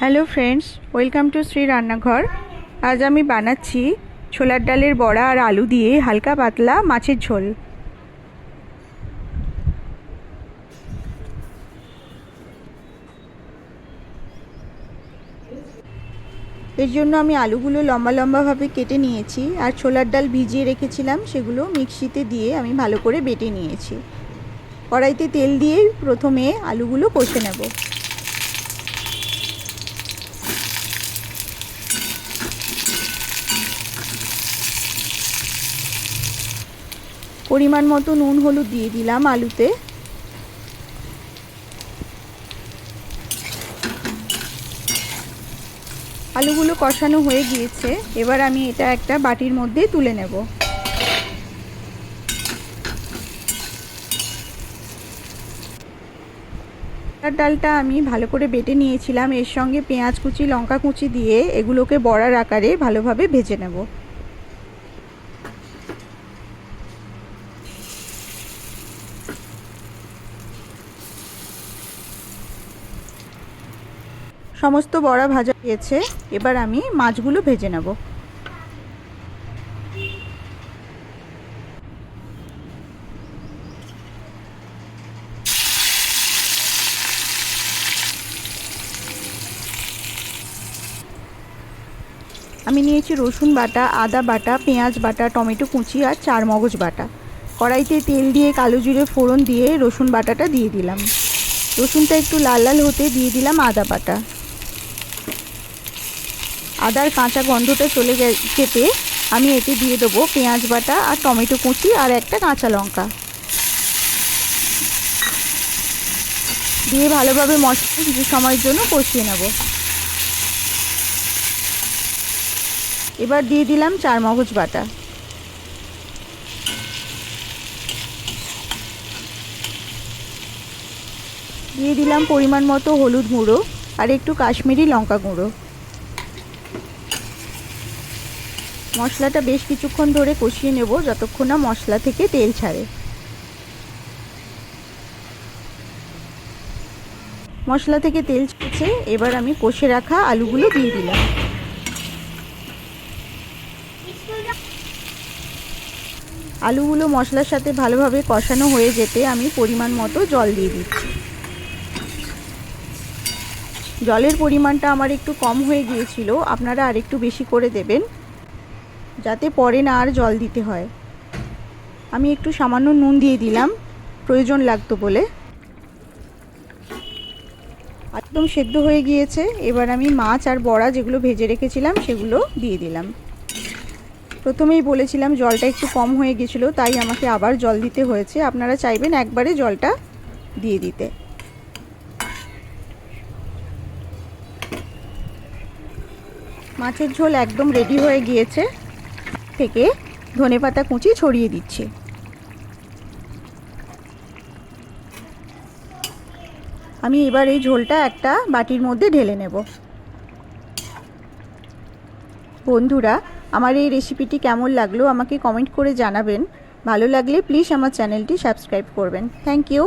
Hello friends welcome to Shri Rannaghar আজ আমি বানাচ্ছি ছোলার ডালের বড়া আর আলু দিয়ে হালকা পাতলা মাছের ঝোল। এর জন্য আমি আলুগুলো লম্বা লম্বাভাবে কেটে নিয়েছি আর ছোলার ডাল ভিজিয়ে রেখেছিলাম, সেগুলো মিক্সিতে দিয়ে আমি ভালো করে বেটে নিয়েছি। কড়াইতে তেল দিয়ে প্রথমে আলুগুলো কষে নেব। পরিমাণ মতো নুন, হলুদ দিয়ে দিলাম আলুতে। আলুগুলো কষানো হয়ে গিয়েছে। এবার আমি এটা একটা বাটির মধ্যে তুলে নেব। ডালটা আমি ভালো করে বেটে নিয়েছিলাম। এর সঙ্গে পেঁয়াজ কুচি, লঙ্কা কুচি দিয়ে এগুলোকে বড়ার আকারে ভালোভাবে ভেজে নেব। সমস্ত বড়া ভাজা হয়েছে, এবার আমি মাছগুলো ভেজে নেব। আমি নিয়েছি রসুন বাটা, আদা বাটা, পেঁয়াজ বাটা, টমেটো কুচি আর চার মগজ বাটা। কড়াইতে তেল দিয়ে কালো জিরে ফোড়ন দিয়ে রসুন বাটাটা দিয়ে দিলাম। রসুনটা একটু লাল লাল হতে দিয়ে দিলাম আদা বাটা। আদার কাঁচা গন্ধটা চলে যেতে আমি এতে দিয়ে দেবো পেঁয়াজ বাটা আর টমেটো কুচি আর একটা কাঁচা লঙ্কা। দিয়ে ভালোভাবে মশলা কিছু সময়ের জন্য কষিয়ে নেব। এবার দিয়ে দিলাম চার মগজ বাটা। দিয়ে দিলাম পরিমাণ মতো হলুদ গুঁড়ো আর একটু কাশ্মীরি লঙ্কা গুঁড়ো। মশলাটা বেশ কিছুক্ষণ ধরে কষিয়ে নেব যতক্ষণ না মশলা থেকে তেল ছাড়ে। মশলা থেকে তেল ছেড়েছে, এবার আমি কষে রাখা আলুগুলো দিয়ে দিলাম। আলুগুলো মশলার সাথে ভালোভাবে কষানো হয়ে যেতে আমি পরিমাণ মতো জল দিয়ে দিচ্ছি। জলের পরিমাণটা আমার একটু কম হয়ে গিয়েছিল, আপনারা আর একটু বেশি করে দেবেন। যাতে পরে না আর জল দিতে হয়। আমি একটু সামান্য নুন দিয়ে দিলাম, প্রয়োজন লাগতো বলে। একদম সেদ্ধ হয়ে গিয়েছে, এবার আমি মাছ আর বড়া যেগুলো ভেজে রেখেছিলাম সেগুলো দিয়ে দিলাম। প্রথমেই বলেছিলাম জলটা একটু কম হয়ে গেছিল তাই আমাকে আবার জল দিতে হয়েছে। আপনারা চাইবেন একবারে জলটা দিয়ে দিতে। মাছের ঝোল একদম রেডি হয়ে গিয়েছে। থেকে ধনেপাতা কুচি ছড়িয়ে দিচ্ছি। আমি এবার এই ঝোলটা একটা বাটির মধ্যে ঢেলে নেব। বন্ধুরা, আমার এই রেসিপিটি কেমন লাগল আমাকে কমেন্ট করে জানাবেন। ভালো লাগলে প্লিজ আমার চ্যানেলটি সাবস্ক্রাইব করবেন। Thank you.